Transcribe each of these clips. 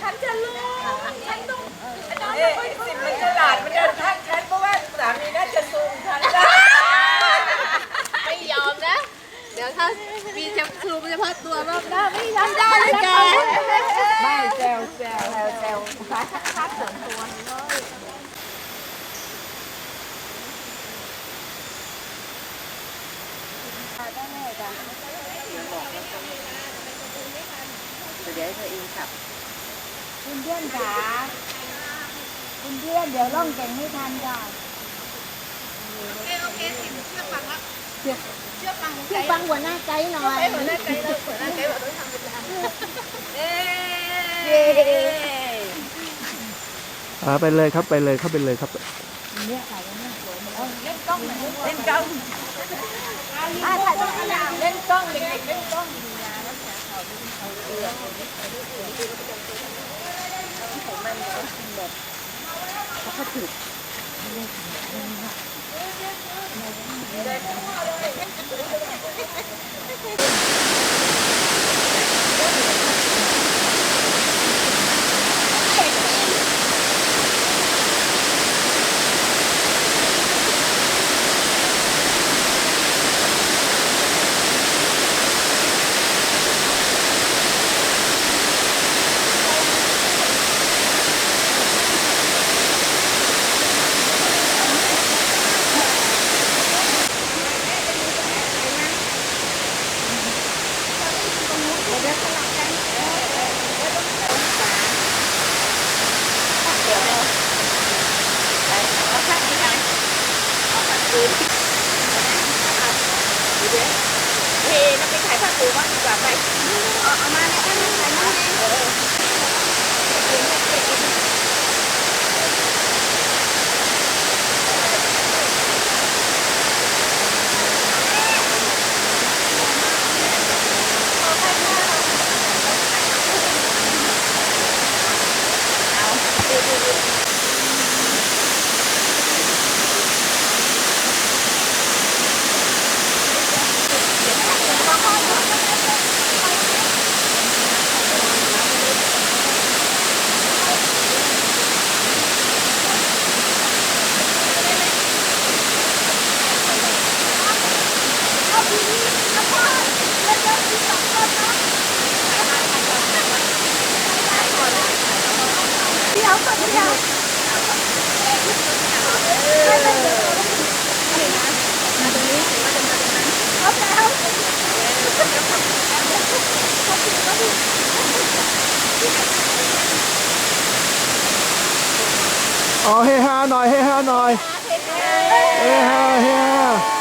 ฉันจะรู้ฉันต้อง เอ๊ะสิบมันฉลาดมันเดินทักฉันเพราะว่าสามีน่าจะซูมฉันได้ ไม่ยอมนะ เดี๋ยวถ้ามีแชมพูมันเฉพาะตัวรอบหน้าไม่ยอมได้เลยแก ไม่แซวแซวแซวแซวคัดส่วนตัวเลย เดี๋ยวให้เธอเองขับ คุณเพื่อนขาคุณเพื่อนเดี๋ยวล่ องแก่งไม่ทันจ้ะโอเคโอเคเชื่อฟังละเชื่อฟังเชื่อฟังหัวหน้าไกด์หน่อยหัวหน้าไกด์เราหัวหน้าไกด์บอกต้องทำเวลาเอ๊อ่าไปเลยครับไปเลยเข้าไปเลยครับเล่นกล้องอะถ่ายตรงนี้นะเล่นกล้องเด็กๆเล่นกล้องเ Thank you. เราไปถ่าปูบ้างดีกว่าไปเอาเอามาเนี่ยมาถ่มาเนี่ยเดี๋ยเฮฮาหน่ อยเฮฮาเฮฮา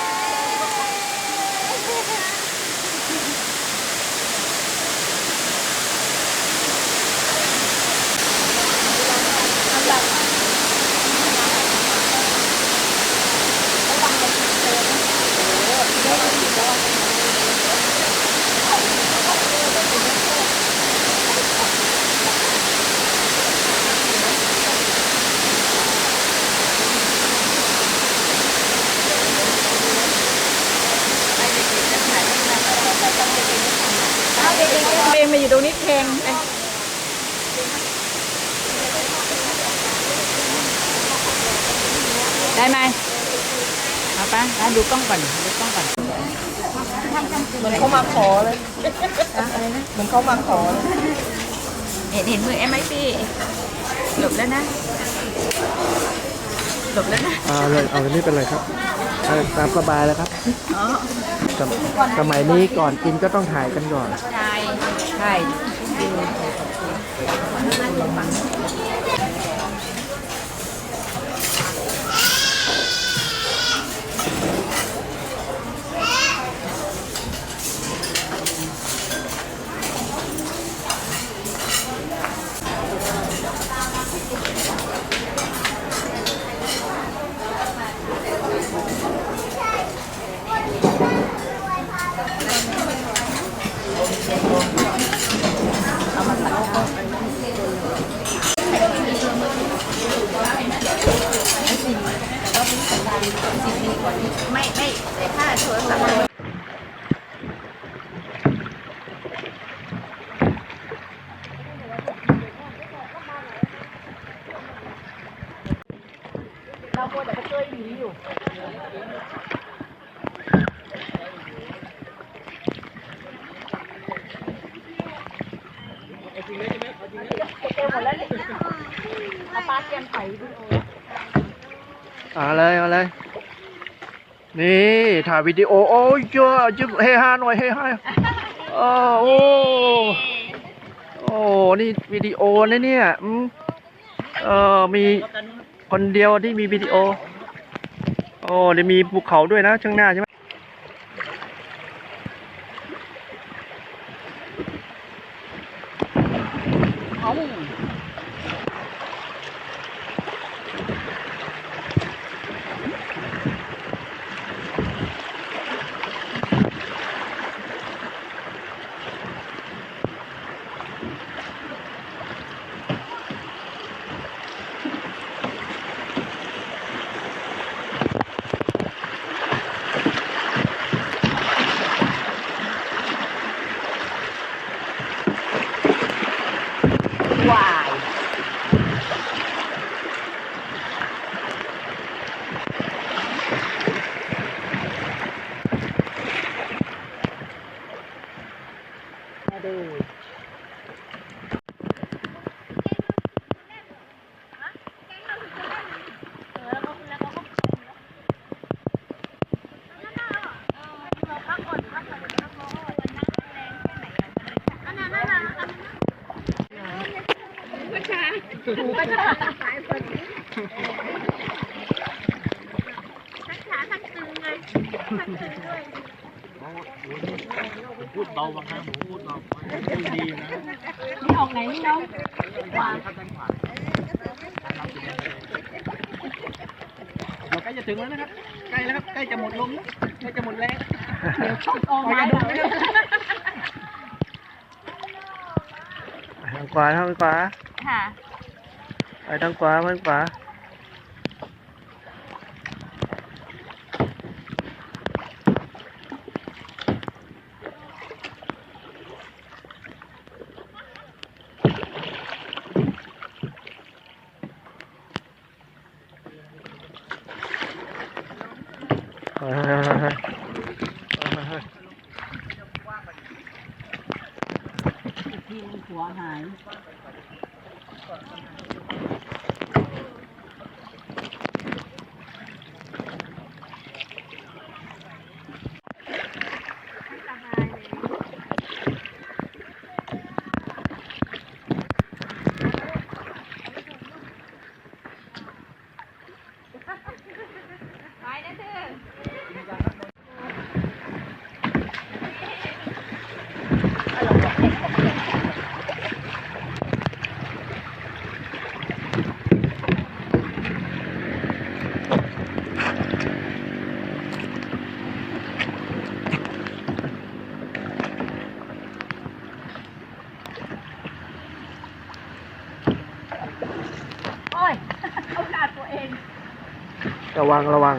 เพลงมาอยู่ตรงนี้เพลง ได้ไหม เอาปะได้ดูกล้องก่อนดูกล้องก่อนเหมือนเขามาขอเลยเหมือนเขามาขอเลยเห็นเห็นมือแอมไหมพี่หลบแล้วนะหลบแล้วนะอ่าเลยเอาไม่เป็นไรครับเอาตามสบายแล้วครับอ๋อสมสมัยนี้ก่อนกินก็ต้องถ่ายกันก่อนใช่ใช่ เอาเลยเอาเลยนี่ถ่ายวิดีโอโอ้ยเยอะจิ๊บเฮฮาหน่อยเฮฮาเออโอ้โอ้นี่วิดีโอนะเนี่ยอืมเออมีคนเดียวที่มีวิดีโอโอ้เดี๋ยวมีภูเขาด้วยนะข้างหน้าใช่ไหม นี่ออกไหนนี่น้องเราใกล้จะถึงแล้วนะครับ ใกล้แล้วครับ ใกล้จะหมดลมแล้วใกล้จะหมดแรงเดี๋ยวช่องออกมาเดี๋ยวทางขวาทางขวาค่ะ ไปทางขวาทางขวา เฮ้ยเฮ้ยเฮ้ยเฮ้ยเฮ้ย ทีมหัวหาย โอ้ย เอาขาดตัวเอง ระวังระวัง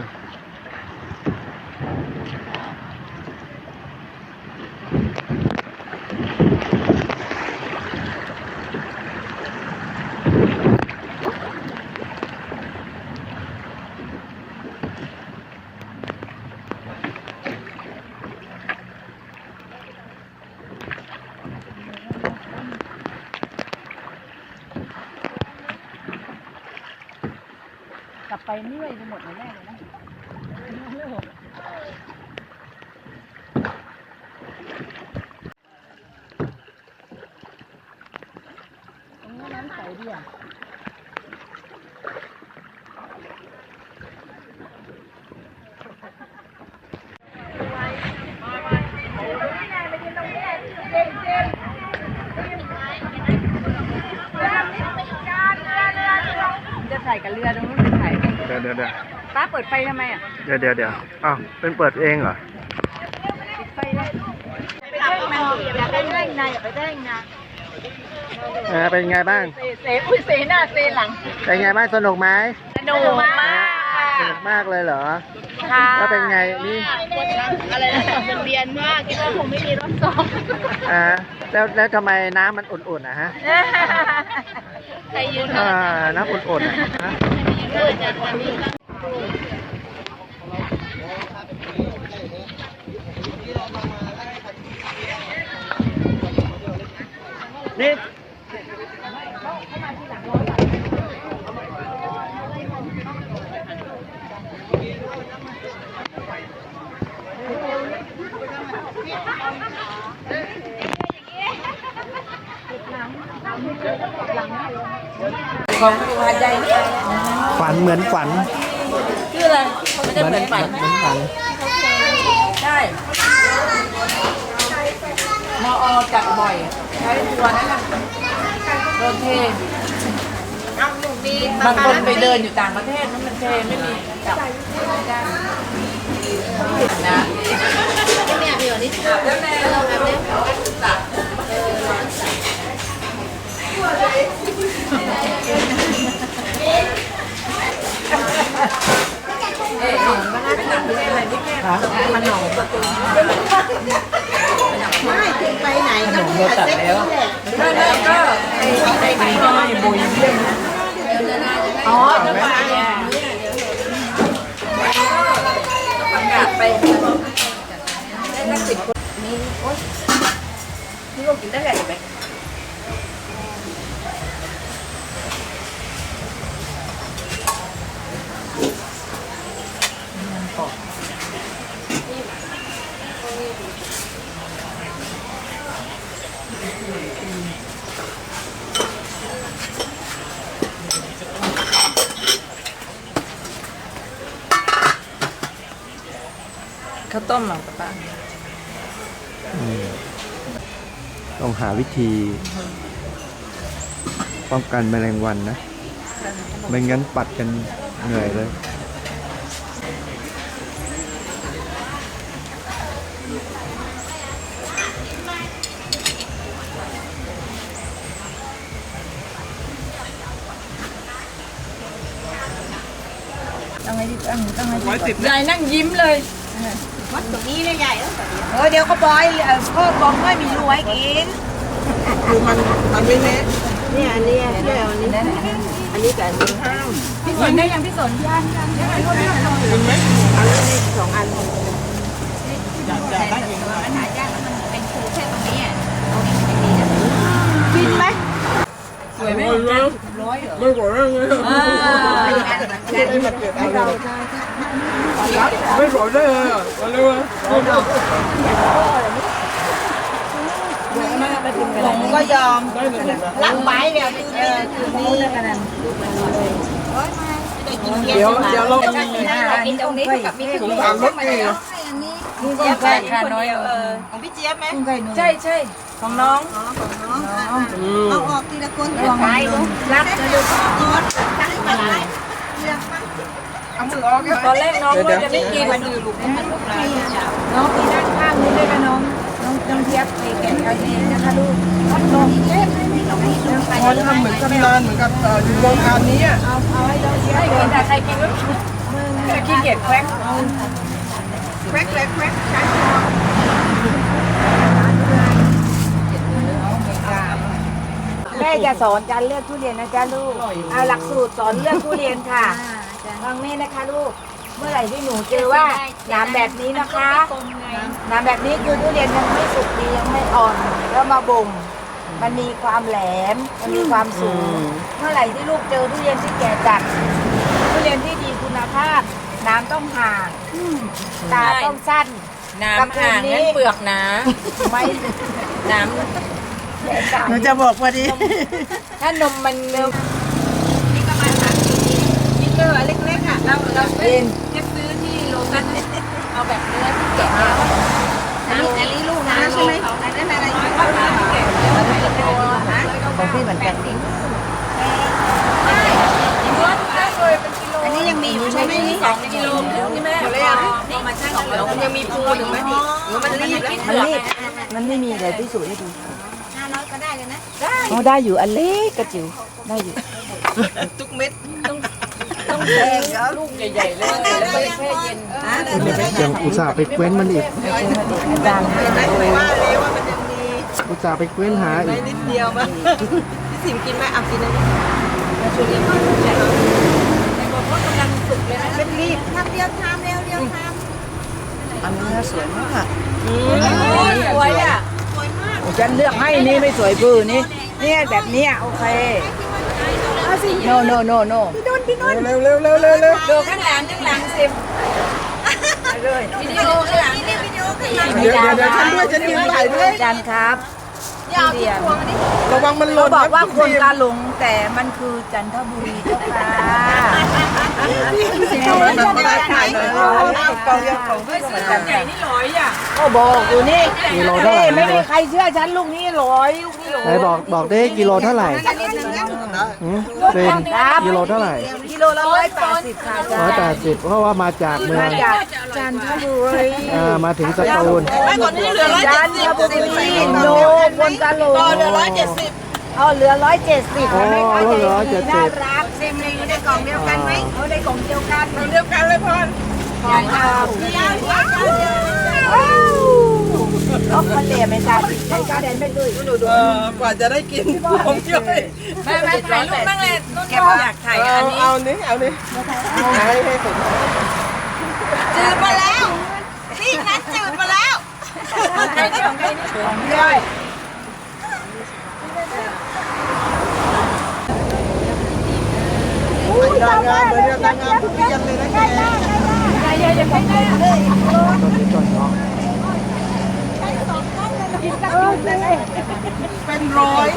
กลับไปนี่ไว้จะหมดแน่เลยนะ ตรงนี้ น้ำใสดีอะจะถ่ายกับเรือตรงนู้นจะถ่ายเดี๋ยวเดี๋ยวเดี๋ยวป้าเปิดไฟทำไมอะ เดี๋ยวเดี๋ยวเดี๋ยวอ้าวเป็นเปิดเองเหรอ ปิดไฟเลยไปได้ไงอย่าไปได้ไงอย่าไปได้ไงเออเป็นไงบ้างเซเซอุ้ยเซหน้าเซหลังเป็นไงบ้างสนุกไหมสนุกมากสนุกมากเลยเหรอค่ะแล้วเป็นไงนี่อะไรนะมันเรียนมากคิดว่าคงไม่มีรถสองอ่าแล้วแล้วทำไมน้ำมันอุ่นๆนะฮะใครยืนอ่าน้ำอุ่นๆอะฮะด้วยจะทำนี้ ของอยู่หาดใหญ่เนี่ยฝันเหมือนฝันชื่ออะไรเขาจะเหมือนฝันเหมือนฝันใช่มอจัดบ่อย ใช้ตัวนั้นน่ะโดนเทบางคนไปเดินอยู่ต่างประเทศนั้นมันเทไม่มีจับไม่ได้นะ เนี่ยมีอยู่นี่แล้วแม่เราแบบนี้เอ๊ะมันน่าจะเป็นอะไนี่ก็กินได้แหละไหมข้าวต้มหรอป้า ต้องหาวิธีป้องกันแมลงวันนะ ไม่งั้นปัดกันเหนื่อยเลยต้องไงดิต้องต้องไงร้อยสิบยายนั่งยิ้มเลย วัดตรงนี้เลยใหญ่เออเดี๋ยวเขาบอยเออพ่อบอกไม่มีรวยกินคือมันมันไม่เน็ตเนี่ยอันนี้เดี๋ยวอันนี้อันนี้กับอันนี้ห้ามพี่สนได้ยังพี่สนย่างยังยังคุณไหมอันนี้สองอันอยากจะได้ยินว่ากินไหมสวยไหมไม่รู้ไม่กดเรื่องเลยอ่าไม่มาเกิดอะไร ไม่กดได้เลยอะมาเร็วผมก็ยอมรักไปเนี่ยเออคืนนี้เดี๋ยวเดี๋ยวเราจะกินตรงนี้กับพี่สงสารรถนี่เจี๊ยบใช่ค่ะน้อยเออของพี่เจี๊ยบไหมใช่ใช่ของน้องของน้องเอาออกทีละคนไปรับจะดูก่อนรักไป เอามือออกตอนแรกน้องว่าจะไม่กินน้องที่ด้านข้างนี้ด้วยนะน้อง น้องน้องเจี๊ยบไปแก่นกันเองนะคะลูกน้องเจี๊ยบไม่ต้องให้น้องไปพอทำเหมือนทำงานเหมือนกับอยู่โรงงานนี้อะเอาเอาให้น้องเจี๊ยบไม่กินแต่ใครกินก็ขี้เกียจแคว้งแครกเลยแครกใช้แม่จะสอนการเลือกทุเรียนนะจ๊ะลูก เอาหลักสูตรสอนเลือกทุเรียนค่ะ ฟังแม่นะคะลูก เมื่อไหร่ที่หนูเจอว่าหนามแบบนี้นะคะหนามแบบนี้คือทุเรียนยังไม่สุกดียังไม่อ่อนแล้วมาบ่มมันมีความแหลม มันมีความสูง เมื่อไหร่ที่ลูกเจอทุเรียนที่แก่จัดทุเรียนที่ดีคุณภาพ น้ำต้องห่างตาต้องสั้นน้ำห่างงั้นเปลือกหนาไม่น้หนูจะบอกว่าดีำถ้านมมันเร็ว มิเตอร์เล็กๆอะเราเราซื้อจะซื้อที่โรงกันเอาแบบเนื้อที่แกะแล้วอันนี้อันนี้ลูกนะใช่ไหมอันนั้นอะไรเอาเนื้อที่แกะแล้วของพี่เหมือนกันเนื้อได้เลยเป็นกิโลอันนี้ยังมีอยู่ใช่ไหมนี่สองกิโลนี่แม่พอมาชั่งแล้วมันยังมีปูหนึ่งไหมหรือมันรีบคิดมันเปลือกรีบมันไม่มีเดี๋ยวพิสูจน์ให้ดูห้าร้อยก็ได้เลยนะอ๋อได้อยู่อันเล็กกระจิ๋วได้อยู่ทุกเม็ดต้องแทง ลูกใหญ่ๆเลยแล้วก็แช่เย็นยังอุตส่าห์ไปเว้นมันอีกอาจารย์ได้ว่าเลยว่ามันจะมีอุตส่าห์ไปเว้นหาอีกนิดเดียวมั้งพี่สิมกินไหมอะกินเลยแต่บอกว่ากำลังสุกเลยนะเป็นรีบทำเดียวทำเร็วเดียวทำอันนี้สวยมากสวยอะสวยมากฉันเลือกให้นี่ไม่สวยปื้อนี่เนี่ยแบบเนี้ยโอเค no no no no เร็วเร็วเร็วเร็วเร็วดูข้างหลังข้างหลังสิมเลยวิดีโอข้างหลังำนี่วิดีโอเดี๋ยวเดี๋ยวเดี๋ยวฉันด้วยฉันยืนถ่ายด้วยอาจารย์ครับทุเรียนระวังมันหล่เขานบอกว่าะคนกาหลงแต่มันคือจันทบุรีเจ้าค่ะเอาไว้แบบนี้ถ่ายหน่อยกองเดียวของพี่เหมือนกันก็บอกอยู่นี่กิโลเท่าไหร่เอ้ยไม่มีใครเชื่อฉันลูกนี้ร้อยลูกนี้ไหนร้อยบอกบอกได้กิโลเท่าไหร่หืม เป็นครับกิโลเท่าไหร่กิโลละร้อยแปดสิบค่ะอาจารร้อยย์แปดสิบเพราะว่ามาจากเมืองมาจากจันทบุรีอ่ามาถึงสตูลจันทบุรีโนคนกาหลงเหลือร้อยเจ็ดสิบอ๋อเหลือร้อยเจ็ดสิบอ๋อลดเหลือ170น่ารักเต็มเลยอยู่ในกล่องเดียวกันไหมเอาในกล่องเดียวกันเดียวกันเลยพ่อของเรา ล็อกมันเหลี่ยมไม่ได้ใช้กาแดนไปเลยเออกว่าจะได้กินผมย่อยแม่แม่ถ่ายรูปบ้างเลยนุ่นแกอยากถ่ายเอาอันนี้เอานี้เอานี้ให้ให้ผมจืดมาแล้วนี่นัดจืดมาแล้วของย่อยนางงามเหมือนนางงามทุเรียนเลยนะแกต้นนี้ต้นเงาะ เป็นร้อย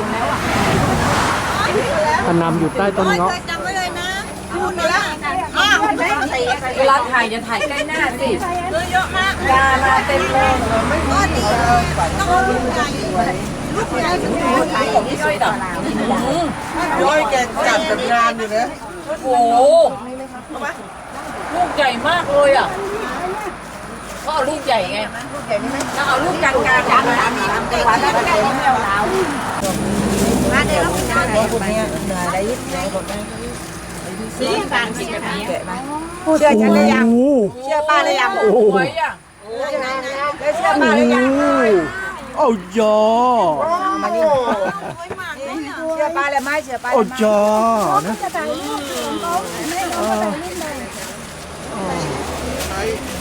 พนำอยู่ใต้ต้นเงาะจำไว้เลยนะพูดไปแล้วเวลาถ่ายจะถ่ายใกล้หน้าสิเยอะมากดามาเต็มเลยก็ดีต้องเอาลูกใหญ่ลูกใหญ่ถึงลูกใหญ่ที่ช่วยต่อย่อยแกจัดแบบงานอยู่นะโอ้โหลูกใหญ่มากเลยอะ ก็เอาลูกใหญ่ไงลูกใหญ่นี่ไหมแล้วเอาลูกกลางกลางกลางมีน้ำใจหวานแล้วก็ได้ไม่เอาเรามาเดี๋ยวเราจะได้คนนี้เหนื่อยได้ยิบไหนคนนั้นสีต่างสีแบบนี้แกะไหมเชื่อฉันเลยยังเชื่อป้าเลยยังโอ้โหสวยอะได้เชื่อมาเลยยังโอ้ยอเชื่อป้าเลยไหมเชื่อป้าโอ้เลยไหมยอนะ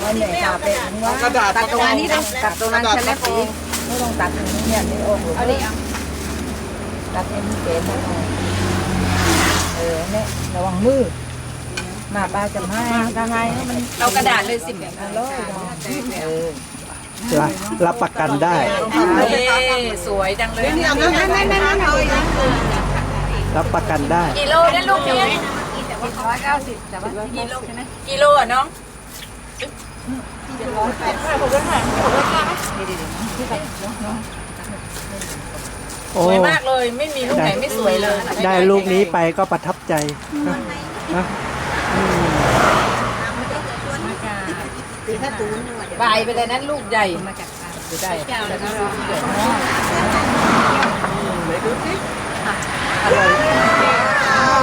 วันไหนกาเป็นว่ากระดาษตัดตรงนี้ต้องตัดตรงนั้นฉันแล้วปีไม่ต้องตัดตรงนี้เนี่ยนี่โอ้โหเอาดิตัดเอ็นเกนนะเออเนี่ยระวังมือมาป้าจะให้ทำไงให้มันเอากระดาษเลยสิบอร่อยเออรับรับประกันได้สวยจังเลยนี่เอานั่นนั่นนั่นนั่นเอาอีกนะรับประกันได้กิโลได้ลูกนี้ร้อยเก้าสิบแต่ว่ากิโลใช่ไหมกิโลอะน้อง โอ้สวยมากเลยไม่มีลูกไหนไม่สวยเลยได้ลูกนี้ไปก็ประทับใจนะนะใบไปเลยนั้นลูกใหญ่มาจากจะได้แต่ก็ลูกใหญ่มาก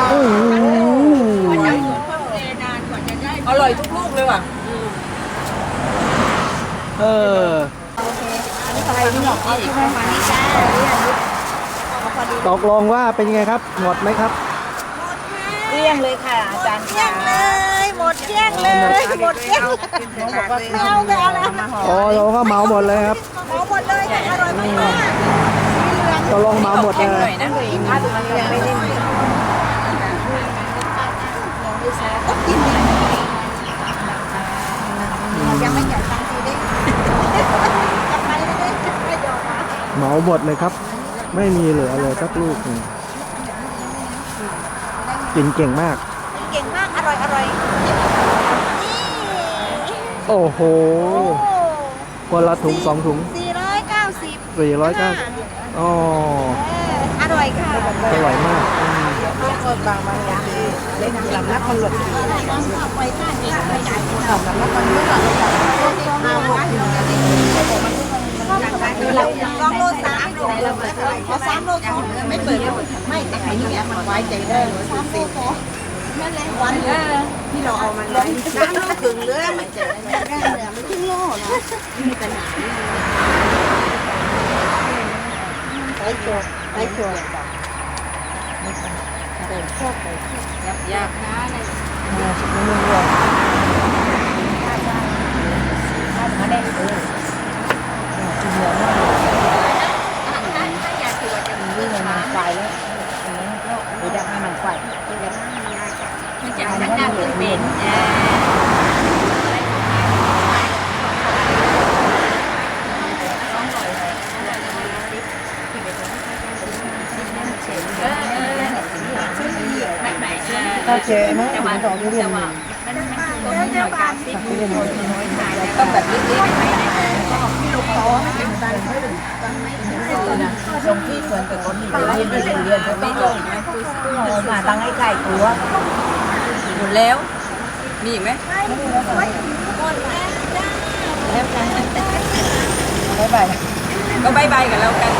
โอ้โหอร่อยทุกลูกเลยว่ะ เออตกลงว่าเป็นยังไงครับ หมดไหมครับเรียงเลยค่ะอาจารย์ค่ะหมดเกลี้ยงเลยหมดเกลี้ยงไม่เอาไม่เอาแล้วมาห่ออ๋อเราก็เหมาหมดเลยครับหมดหมดเลยอร่อยมากตกลงเหมาหมดเลยนะถ้าตรงนี้ยังไม่ได้ หมาหมดเลยครับ ไม่มีเหลือเลยสักลูกหนึ่งกินเก่งมาก เก่งมาก อร่อยอร่อยโอ้โห คนละถุงสองถุง สี่ร้อยเก้าสิบสี่ร้อยเก้าอ๋ออร่อยค่ะอร่อยมากอืมคนบางบางอย่างเล่นลำนักคนหลดลองโล สามโลขอสามโลสองไม่เปิดไม่แต่ไอ้นี่มันไว้ใจได้สามโลสองนั่นแหละวันที่เราเอามันไว้สามโลครึ่งเลยมันจะได้ได้เลยไม่ถึงโลนะมีปัญหาไปตัวไปตัวยากนะในวิ่ง ไปแล้วหรือจะให้มันไฟมันจะมันจะเป็นเป็นถ้าเจอนะถึงสองเรื่องมันมันตัวนี้หน่อยการติดคนน้อยหายต้องแบบเล็กๆก็ออกที่ลูกโตไม่เป็นไร ยนเรียนเรียนเรียนไม่ลงมาตั้งให้ไก่ตัวหมดแล้ว มีอีกไหมบ๊ายบายก็บายบายกันแล้วกัน